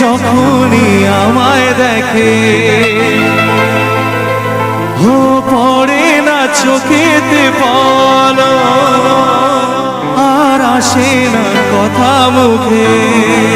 যখনই আমায় দেখে হো পড়ে না চোখেতে পল আর আসে না কথা মুখে।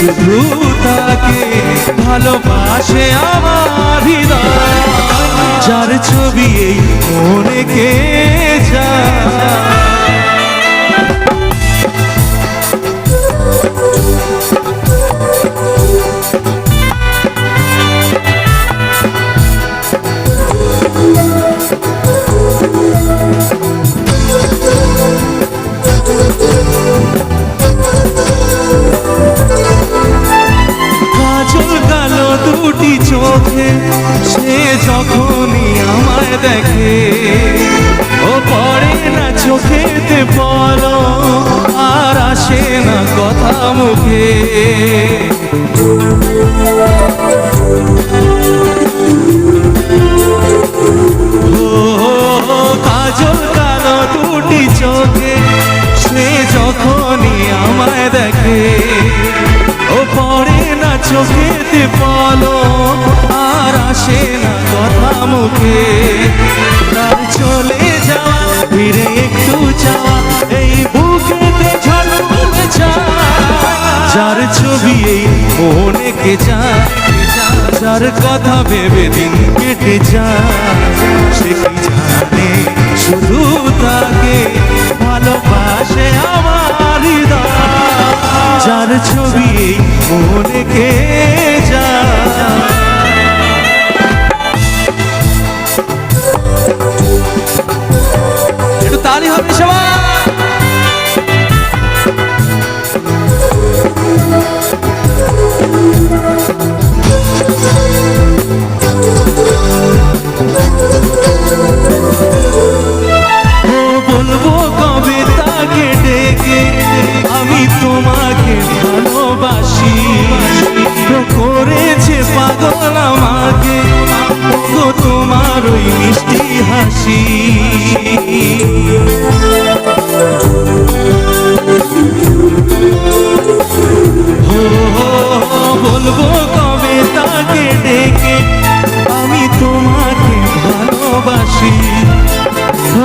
শুধু তাকে ভালোবাসে আমার হৃদয়। যার ছবি এই মনে কে দুটি চোখে, সে যখনই আমায় দেখে, ও পড়ে না চোখেতে বলো আর আসে না কথা মুখে। কাজল কালো দুটি চোখে, সে যখনই আমায় দেখে, ও পড়ে না চোখেতে বলো যায়? যার কথা ভেবে দিন কেটে যায়। সে কি জানে? শুধু তাকে ভালোবাসে আমার যার ছবি মনে কে মিষ্টি হাসি। বলব কবে তাকে ডেকে আমি তোমাকে ভালোবাসি। ও